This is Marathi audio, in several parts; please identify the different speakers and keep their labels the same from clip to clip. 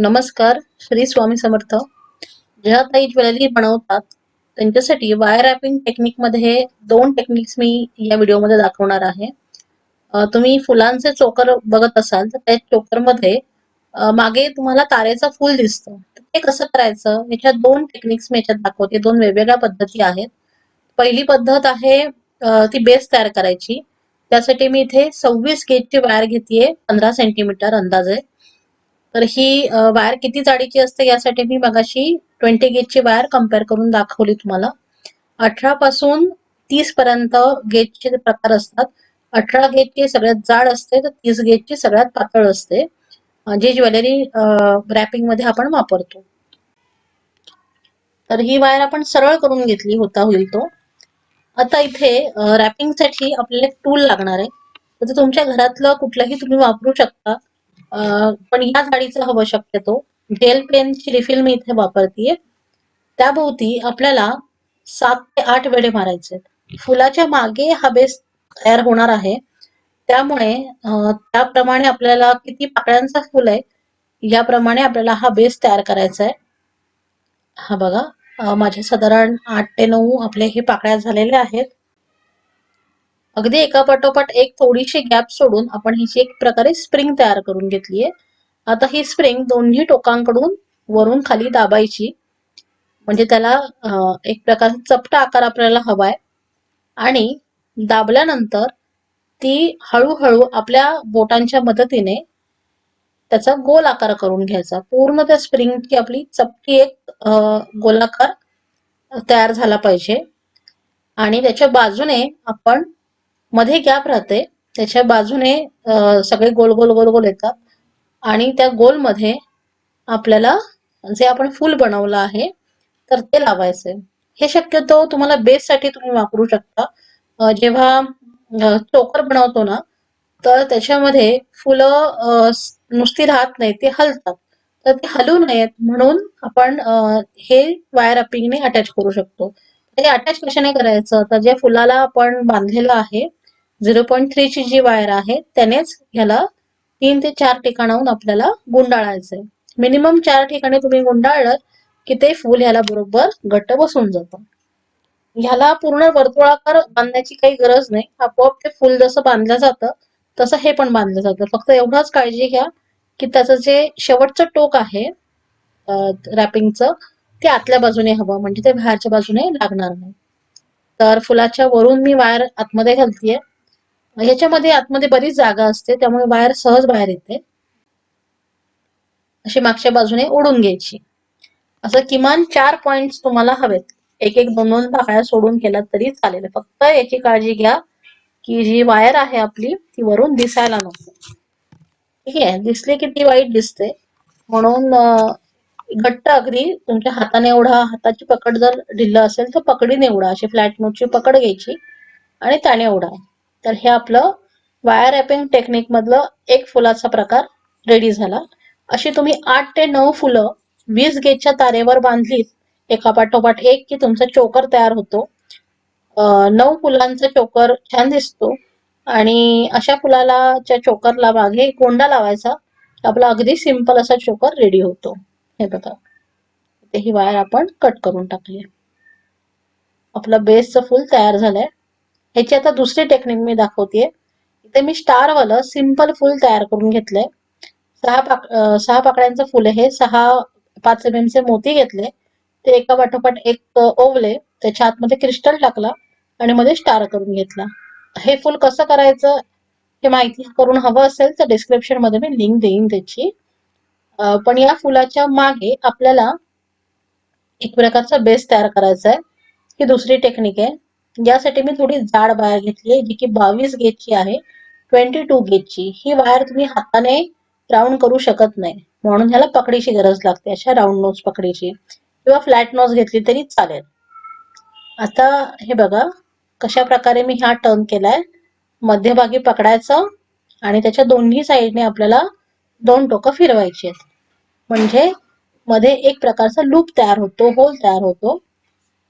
Speaker 1: नमस्कार श्री स्वामी समर्थ. ज्या ताई ज्वेलरी बनवतात. त्यांच्यासाठी वायर रॅपिंग टेक्निकमध्ये दोन टेक्निक्स मी या व्हिडिओमध्ये दाखवणार आहे. तुम्ही फुलांचे चोकर बघत असाल तर त्या चोकरमध्ये मागे तुम्हाला तारेचं फूल दिसतं. ते कसं करायचं? याच्यात दोन टेक्निक्स मी याच्यात दाखवते. दोन वेगवेगळ्या पद्धती आहेत. पहिली पद्धत आहे ती बेस तयार करायची. त्यासाठी मी इथे सव्वीस गेजची वायर घेतेय पंधरा सेंटीमीटर अंदाजे. तर ही वायर किती जाडीची असते यासाठी मी मगाशी ट्वेंटी गेजची वायर कंपेअर करून दाखवली तुम्हाला. अठरा पासून तीस पर्यंत गेजचे प्रकार असतात. अठरा गेजची सगळ्यात जाड असते तर तीस गेजची सगळ्यात पातळ असते. जी ज्वेलरी रॅपिंगमध्ये आपण वापरतो. तर ही वायर आपण सरळ करून घेतली होता होईल तो. आता इथे रॅपिंगसाठी आपल्याला टूल लागणार आहे. तर तुमच्या घरातलं कुठलंही तुम्ही वापरू शकता. पण या जाडीचं हवं शक्यतो. जेल पेनची रिफिल मी इथे वापरतीये त्याभोवती आपल्याला सात ते आठ वेळे मारायचे फुलाच्या मागे हा बेस तयार होणार आहे. त्यामुळे त्याप्रमाणे आपल्याला किती पाकळ्यांचा फुल आहे याप्रमाणे आपल्याला हा बेस तयार करायचा आहे. हा बघा माझे साधारण आठ ते नऊ आपले हे पाकळ्या झालेले आहेत. अगदी एका पाठोपाठ एक थोडीशी गॅप सोडून आपण हिची एक प्रकारे स्प्रिंग तयार करून घेतलीये. आता ही स्प्रिंग दोन्ही टोकांकडून वरून खाली दाबायची. म्हणजे त्याला एक प्रकारचा चपटा आकार आपल्याला हवाय. आणि दाबल्यानंतर ती हळूहळू आपल्या बोटांच्या मदतीने त्याचा गोल आकार करून घ्यायचा. पूर्ण त्या स्प्रिंगची आपली चपटी एक गोलाकार तयार झाला पाहिजे. आणि त्याच्या बाजूने आपण मध्ये गॅप राहते. त्याच्या बाजूने सगळे गोल गोल गोल गोल येतात. आणि त्या गोलमध्ये आपल्याला जे आपण फूल बनवलं आहे तर ते लावायचे हे शक्यतो तुम्हाला बेस साठी तुम्ही वापरू शकता. जेव्हा चोकर बनवतो ना तर त्याच्यामध्ये फुलं नुसती राहत नाही ते हलतात. तर ते हलू नयेत म्हणून आपण हे वायर अपिंगने अटॅच करू शकतो. हे अटॅच कशाने करायचं? तर जे फुलाला आपण बांधलेलं आहे झिरो पॉईंट थ्रीची जी वायर आहे त्यानेच ह्याला तीन ते चार ठिकाणाहून आपल्याला गुंडाळायचंय. मिनिमम चार ठिकाणी तुम्ही गुंडाळलं की ते फूल ह्याला बरोबर घट्ट बसून जातं. ह्याला पूर्ण वर्तुळाकार बांधण्याची काही गरज नाही. आपोआप ते फूल जसं बांधलं जातं तसं हे पण बांधलं जातं. फक्त एवढाच काळजी घ्या की त्याचं जे शेवटचं टोक आहे रॅपिंगचं ते आतल्या बाजूने हवं. म्हणजे ते बाहेरच्या बाजूने लागणार नाही. तर फुलाच्या वरून मी वायर आतमध्ये घालतीये. ह्याच्यामध्ये आतमध्ये बरीच जागा असते त्यामुळे वायर सहज बाहेर येते. अशी मागच्या बाजूने ओढून घ्यायची. असं किमान चार पॉइंट तुम्हाला हवेत. एक एक दोन दोन पाकळ्या सोडून केला तरी चालेल. फक्त याची काळजी घ्या की जी वायर आहे आपली ती वरून दिसायला नको. ठीक आहे? दिसली की ती वाईट दिसते. म्हणून घट्ट अगदी तुमच्या हाताने एवढा हाताची पकड जर ढिल्ल असेल तर पकडीने एवढा अशी फ्लॅट नोटची पकड घ्यायची आणि त्याने एवढा तर हे आपलं वायर रॅपिंग टेक्निक मधलं एक फुलाचा प्रकार रेडी झाला. अशी तुम्ही आठ ते नऊ फुलं वीस गेजच्या तारेवर बांधलीत एका पाठोपाठ एक की तुमचा चोकर तयार होतो. नऊ फुलांचा चोकर छान दिसतो आणि अशा फुलाला चोकरला मागे कोंडा लावायचा आपला अगदी सिंपल असा चोकर रेडी होतो. हे बघा. ते ही वायर आपण कट करून टाकली आपलं बेसचं फुल तयार झालंय. ह्याची आता दुसरी टेक्निक मी दाखवतेय. इथे मी स्टारवालं सिंपल फुल तयार करून घेतलंय. सहा पाक सहा पाकळ्यांचं फुल हे सहा पाच एम चे मोती घेतले. ते एका पाठोपाठ एक ओवले. त्याच्या आतमध्ये क्रिस्टल टाकला आणि मध्ये स्टार करून घेतला. हे फुल कसं करायचं हे माहिती करून हवं असेल तर डिस्क्रिप्शनमध्ये मी लिंक देईन त्याची. पण या फुलाच्या मागे आपल्याला एक प्रकारचा बेस तयार करायचा आहे ही दुसरी टेक्निक आहे. यासाठी मी थोडी जाड वायर घेतली आहे जी की बावीस गेजची आहे ट्वेंटी टू गेजची ही वायर तुम्ही हाताने राऊंड करू शकत नाही. म्हणून ह्याला पकडीची गरज लागते अशा राऊंड नोज पकडीची. किंवा फ्लॅट नोज घेतली तरी चालेल. आता हे बघा कशा प्रकारे मी हा टर्न केलाय. मध्यभागी पकडायचं आणि त्याच्या दोन्ही साईडने आपल्याला दोन टोकं फिरवायची आहेत. म्हणजे मध्ये एक प्रकारचा लूप तयार होतो होल तयार होतो.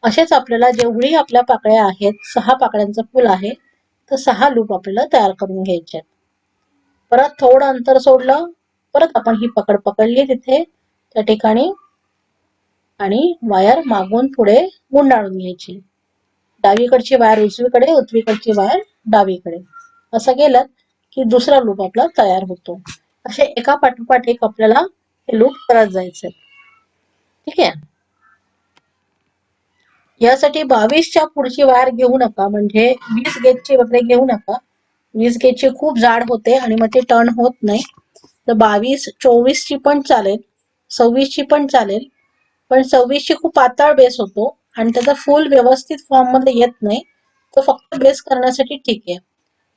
Speaker 1: असेच आपल्याला जेवढी आपल्या पाकळ्या आहेत सहा पाकळ्यांचं फुल आहे तर सहा लूप आपल्याला तयार करून घ्यायचे आहेत. परत थोडं अंतर सोडलं परत आपण ही पकड पकडली तिथे त्या ठिकाणी आणि वायर मागून पुढे गुंडाळून घ्यायची. डावीकडची वायर उजवीकडे उजवीकडची वायर डावीकडे. असं केलं की दुसरा लूप आपला तयार होतो. असे एका पाठोपाठ एक आपल्याला हे लूप करत जायचे ठीक आहे? यासाठी बावीसच्या पुढची वायर घेऊ नका. म्हणजे वीस गेजची वगैरे घेऊ नका. वीस गेजची खूप जाड होते आणि मग ते टर्न होत नाही. तर बावीस चोवीस ची पण चालेल. सव्वीस ची पण चालेल. पण सव्वीसची खूप पातळ बेस होतो आणि त्याचा फुल व्यवस्थित फॉर्ममध्ये येत नाही. तो फक्त बेस करण्यासाठी ठीक आहे.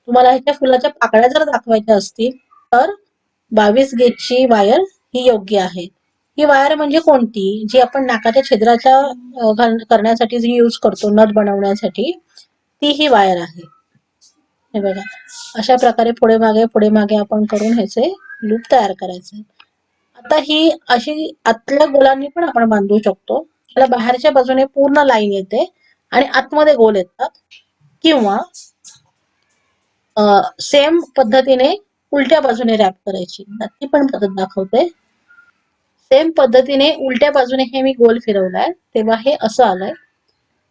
Speaker 1: तुम्हाला ह्याच्या फुलाच्या पाकळ्या जर दाखवायच्या असतील तर बावीस गेजची वायर ही योग्य आहे. ही वायर म्हणजे कोणती? जी आपण नाकाच्या छिद्राच्या करण्यासाठी जी यूज करतो नथ बनवण्यासाठी ती ही वायर आहे. हे बघा. अशा प्रकारे पुढे मागे पुढे मागे आपण करून ह्याचे लूप तयार करायचे. आता ही अशी आतल्या गोलांनी पण आपण बांधू शकतो. त्याला बाहेरच्या बाजूने पूर्ण लाईन येते आणि आतमध्ये गोल येतात. किंवा सेम पद्धतीने उलट्या बाजूने रॅप करायची. ती पण पद्धत दाखवते. सेम पद्धतीने उलट्या बाजूने हे मी गोल फिरवलाय तेव्हा हे असं आलंय.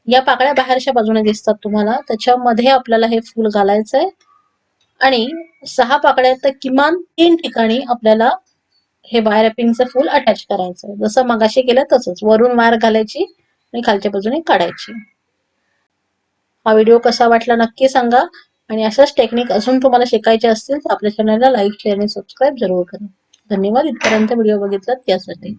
Speaker 1: या पाकळ्या बाहेरच्या बाजूने दिसतात तुम्हाला त्याच्यामध्ये आपल्याला हे फूल घालायचंय. आणि सहा पाकळ्या तर किमान तीन ठिकाणी आपल्याला हे वायर रॅपिंगचं फूल अटॅच करायचं जसं मगाशी केलं तसंच वरून वायर घालायची आणि खालच्या बाजूने काढायची. हा व्हिडिओ कसा वाटला नक्की सांगा. आणि अशाच टेक्निक अजून तुम्हाला शिकायचे असतील तर आपल्या चॅनलला लाईक शेअर आणि सबस्क्राईब जरूर करा. धन्यवाद. इथपर्यंत व्हिडिओ बघितलात त्यासाठी.